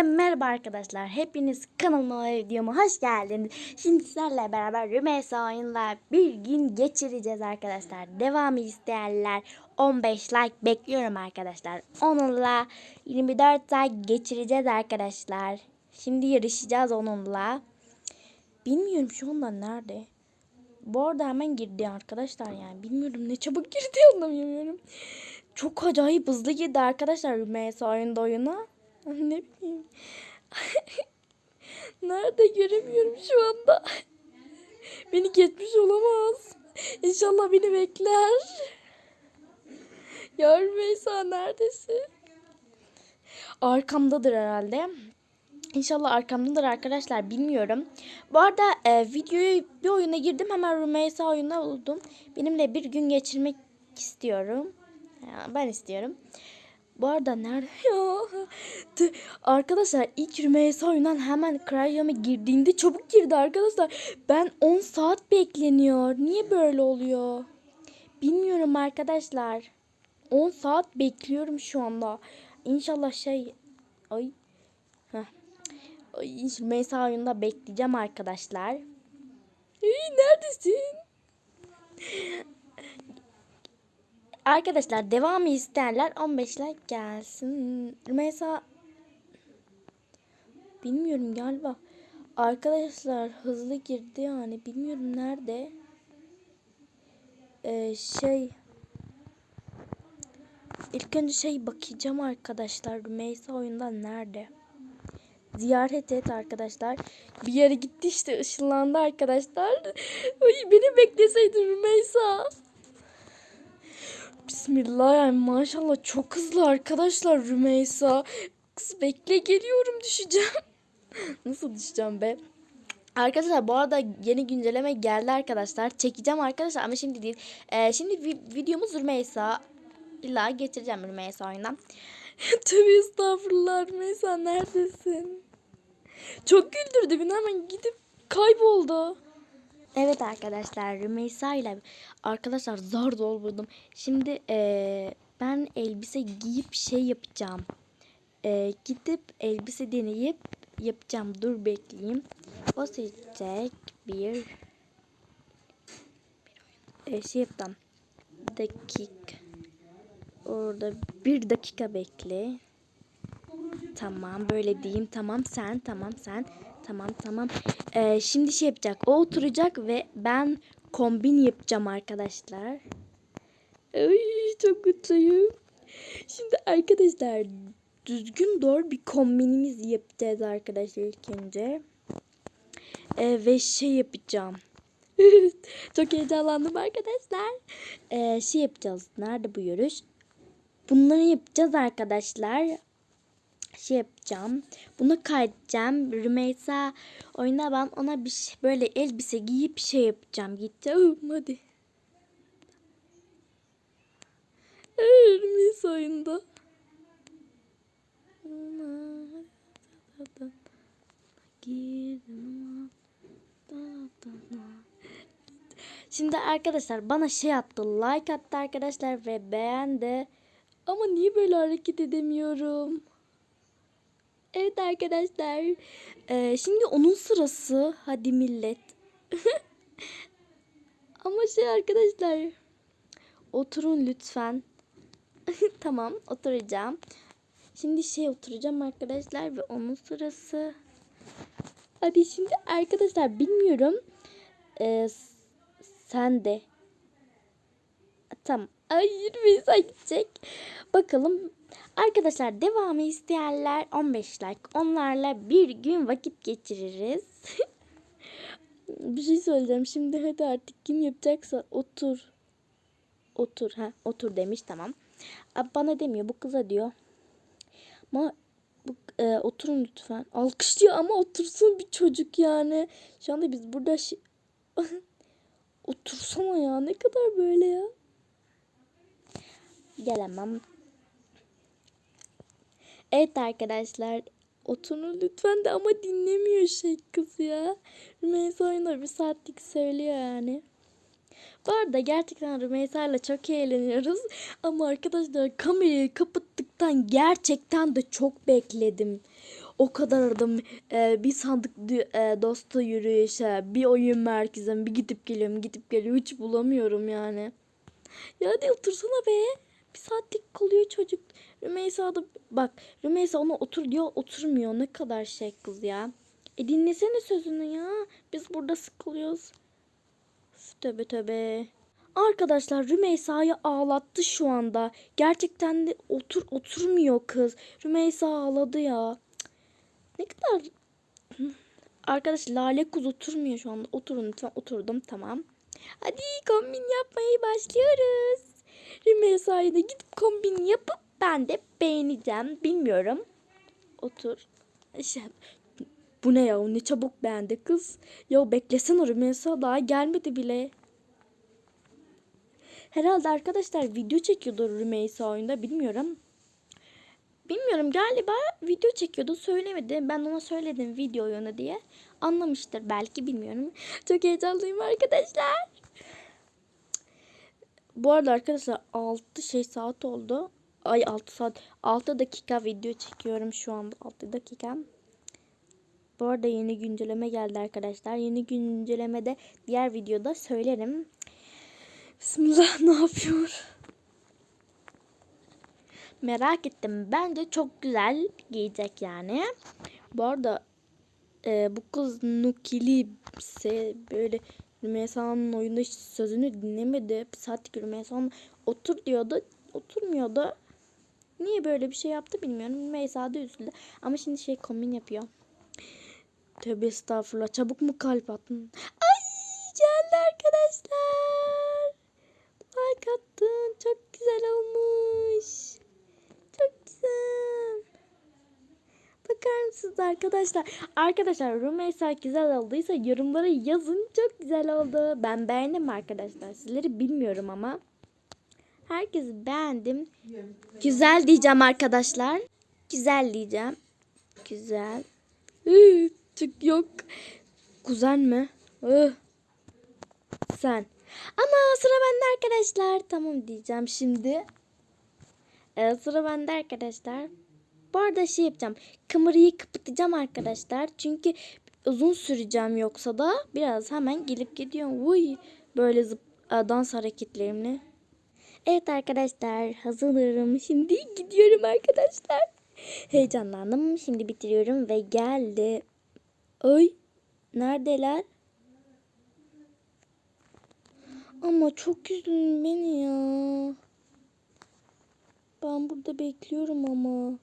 Hepinize merhaba arkadaşlar. Hepiniz kanalıma ve videoma hoş geldiniz. Şimdi sizlerle beraber Rümeysa oyunla bir gün geçireceğiz arkadaşlar. Devamı isteyenler 15 like bekliyorum arkadaşlar. Onunla 24 like geçireceğiz arkadaşlar. Şimdi yarışacağız onunla. Bilmiyorum şu anda nerede. Bu arada hemen girdi arkadaşlar yani. Bilmiyorum ne çabuk girdi anlamıyorum. Çok acayip hızlı girdi arkadaşlar Rümeysa oyunda oyuna. Ne bileyim. Nerede göremiyorum şu anda. Beni geçmiş olamaz. İnşallah beni bekler. Ya Rümeysa neredesin? Arkamdadır herhalde. İnşallah arkamdadır arkadaşlar bilmiyorum. Bu arada e, videoyu bir oyuna girdim hemen Rümeysa oyunda buldum. Benimle bir gün geçirmek istiyorum. Ya, ben istiyorum. Bu arada nerede ya? Tı- Arkadaşlar ilk Rümeysa oyundan hemen Cryom'a girdiğinde çabuk girdi arkadaşlar. Ben 10 saat bekleniyor. Niye böyle oluyor? Bilmiyorum arkadaşlar. 10 saat bekliyorum şu anda. İnşallah şey... Ay. Heh. Ay, Rümeysa oyunda bekleyeceğim arkadaşlar. Hey, neredesin? Arkadaşlar devamı isterler 15 like gelsin. Rümeysa bilmiyorum galiba. Arkadaşlar hızlı girdi yani bilmiyorum nerede. Ee, şey ilk önce şey bakacağım arkadaşlar Rümeysa oyundan nerede? Ziyaret et arkadaşlar. Bir yere gitti işte ışınlandı arkadaşlar. Beni bekleseydi Rümeysa. Bismillah yani maşallah çok hızlı arkadaşlar Rümeysa. Kız bekle geliyorum düşeceğim. Nasıl düşeceğim be? Arkadaşlar bu arada yeni güncelleme geldi arkadaşlar. Çekeceğim arkadaşlar ama şimdi değil. Ee, şimdi vi- videomuz Rümeysa. İlla getireceğim Rümeysa oyundan. Tövbe estağfurullah Rümeysa neredesin? Çok güldürdü beni hemen gidip kayboldu. Evet arkadaşlar Rümeysa ile arkadaşlar zar zor buldum. Şimdi eee, ben elbise giyip şey yapacağım. Eee, gidip elbise deneyip yapacağım. Dur bekleyeyim. O seçecek bir e, şey yapacağım. Dakika. Orada bir dakika bekle. Tamam böyle diyeyim. Tamam sen tamam sen. Tamam tamam. Ee, şimdi şey yapacak. O oturacak ve ben kombin yapacağım arkadaşlar. Ay çok mutluyum. Şimdi arkadaşlar düzgün doğru bir kombinimiz yapacağız arkadaşlar ilk önce. Ee, ve şey yapacağım. çok heyecanlandım arkadaşlar. Ee, şey yapacağız. Nerede bu yarış? Bunları yapacağız arkadaşlar şey yapacağım. Bunu kaydedeceğim. Rümeysa oyuna ben ona bir şey, böyle elbise giyip şey yapacağım. Gideceğim hadi. Rümeysa oyunda. Şimdi arkadaşlar bana şey attı. Like attı arkadaşlar ve beğendi. Ama niye böyle hareket edemiyorum? Evet arkadaşlar. Ee, şimdi onun sırası. Hadi millet. Ama şey arkadaşlar. Oturun lütfen. tamam oturacağım. Şimdi şey oturacağım arkadaşlar ve onun sırası. Hadi şimdi arkadaşlar bilmiyorum. Ee, sen de. Tamam. Hayır Rümeysa gidecek. Bakalım. Arkadaşlar devamı isteyenler 15 like. Onlarla bir gün vakit geçiririz. bir şey söyleyeceğim. Şimdi hadi artık kim yapacaksa otur. Otur. ha Otur demiş tamam. Aa, Bana demiyor bu kıza diyor. Ama bu, e, oturun lütfen. Alkışlıyor ama otursun bir çocuk yani. Şu anda biz burada. Otursana ya ne kadar böyle ya. Gelemem. Evet arkadaşlar. Oturun lütfen de ama dinlemiyor şey kız ya. Rümeysa oyunda bir saatlik söylüyor yani. Bu arada gerçekten Rümeysa ile çok eğleniyoruz. Ama arkadaşlar kamerayı kapattıktan gerçekten de çok bekledim. O kadar aradım. Ee, bir sandık e, dosta yürüyüşe, bir oyun merkezine bir gidip geliyorum, gidip geliyorum. Hiç bulamıyorum yani. Ya hadi otursana be. Bir saatlik kalıyor çocuk. Rümeysa da bak Rümeysa ona otur diyor oturmuyor. Ne kadar şey kız ya. E dinlesene sözünü ya. Biz burada sıkılıyoruz. Üf, Tövbe tövbe. Arkadaşlar Rümeysa'yı ağlattı şu anda. Gerçekten de otur oturmuyor kız. Rümeysa ağladı ya. Ne kadar Arkadaş Lale Kuz oturmuyor şu anda. Oturun lütfen. Oturdum tamam. Hadi kombin yapmaya başlıyoruz. Rümeysa'yı da gidip kombin yapıp ben de beğeneceğim. Bilmiyorum. Otur. Şey, bu ne ya? Ne çabuk beğendi kız. Ya beklesene Rümeysa daha gelmedi bile. Herhalde arkadaşlar video çekiyordu Rümeysa oyunda bilmiyorum. Bilmiyorum galiba video çekiyordu söylemedi. Ben ona söyledim video oyunu diye. Anlamıştır belki bilmiyorum. Çok heyecanlıyım arkadaşlar. Bu arada arkadaşlar 6 şey saat oldu. Ay 6 saat 6 dakika video çekiyorum şu anda 6 dakika. Bu arada yeni güncelleme geldi arkadaşlar. Yeni güncellemede diğer videoda söylerim. Bismillah ne yapıyor? Merak ettim. Bence çok güzel giyecek yani. Bu arada e, bu kız Nukili ise böyle Rümeysa'nın oyunda sözünü dinlemedi. Bir saatlik Rümeysa otur diyordu. Oturmuyordu. Niye böyle bir şey yaptı bilmiyorum. Rümeysa da üzüldü. Ama şimdi şey kombin yapıyor. Tövbe estağfurullah. Çabuk mu kalp attın? Ay geldi arkadaşlar. Like attın. Çok güzel olmuş. Güzel. Bakar mısınız arkadaşlar? Arkadaşlar Rümeysa güzel olduysa yorumlara yazın. Çok güzel oldu. Ben beğendim arkadaşlar. Sizleri bilmiyorum ama. Herkes beğendim. Güzel diyeceğim arkadaşlar. Güzel diyeceğim. Güzel. Üh, Çık yok. Kuzen mi? Sen. Ana sıra bende arkadaşlar. Tamam diyeceğim şimdi. Ee, sıra bende arkadaşlar. Bu arada şey yapacağım. Kamerayı kapatacağım arkadaşlar. Çünkü uzun süreceğim yoksa da biraz hemen gelip gidiyorum. Uy, böyle zıp, e, dans hareketlerimle. Evet arkadaşlar hazırım. Şimdi gidiyorum arkadaşlar. Heyecanlandım. Şimdi bitiriyorum ve geldi. Ay neredeler? Ama çok üzüldün beni ya. Ben burada bekliyorum ama.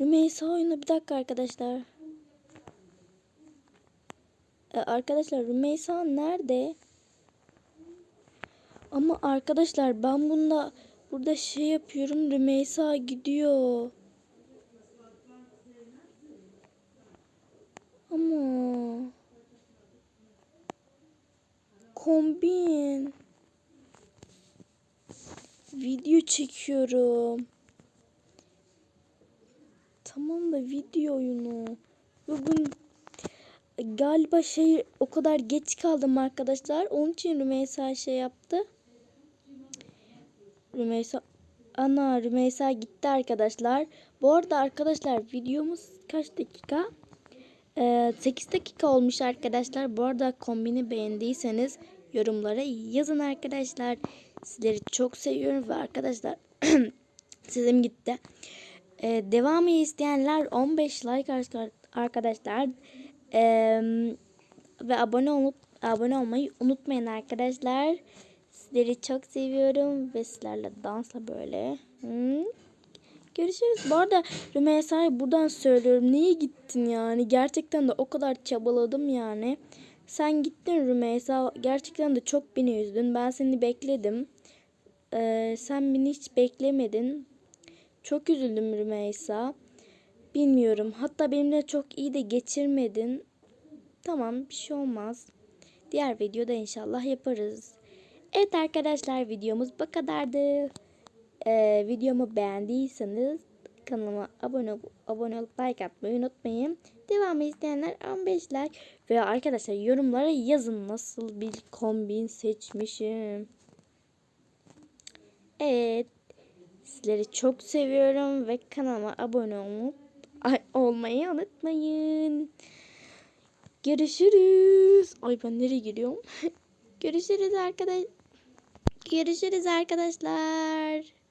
Rümeysa oyunu bir dakika arkadaşlar. Ee, arkadaşlar Rümeysa nerede? Ama arkadaşlar ben bunda burada şey yapıyorum Rümeysa gidiyor. Ama kombin video çekiyorum. Tamam da video oyunu. Bugün galiba şey o kadar geç kaldım arkadaşlar. Onun için Rümeysa şey yaptı. Rümeysa ana Rümeysa gitti arkadaşlar. Bu arada arkadaşlar videomuz kaç dakika? Ee, 8 dakika olmuş arkadaşlar. Bu arada kombini beğendiyseniz yorumlara yazın arkadaşlar. Sizleri çok seviyorum ve arkadaşlar sizim gitti. Ee, devamı isteyenler 15 like arka- arkadaşlar. Ee, ve abone olup abone olmayı unutmayın arkadaşlar. Sizleri çok seviyorum ve sizlerle dansla böyle. Hı? Görüşürüz. Bu arada Rümeysa'ya buradan söylüyorum. Niye gittin yani? Gerçekten de o kadar çabaladım yani. Sen gittin Rümeysa. Gerçekten de çok beni üzdün. Ben seni bekledim. Ee, sen beni hiç beklemedin. Çok üzüldüm Rümeysa. Bilmiyorum. Hatta benimle çok iyi de geçirmedin. Tamam bir şey olmaz. Diğer videoda inşallah yaparız. Evet arkadaşlar videomuz bu kadardı. Ee, videomu beğendiyseniz kanalıma abone abone olup like atmayı unutmayın. Devamı isteyenler 15 like ve arkadaşlar yorumlara yazın nasıl bir kombin seçmişim. Evet. Sizleri çok seviyorum ve kanalıma abone olup ay, olmayı unutmayın. Görüşürüz. Ay ben nereye gidiyorum? Görüşürüz arkadaş. Görüşürüz arkadaşlar.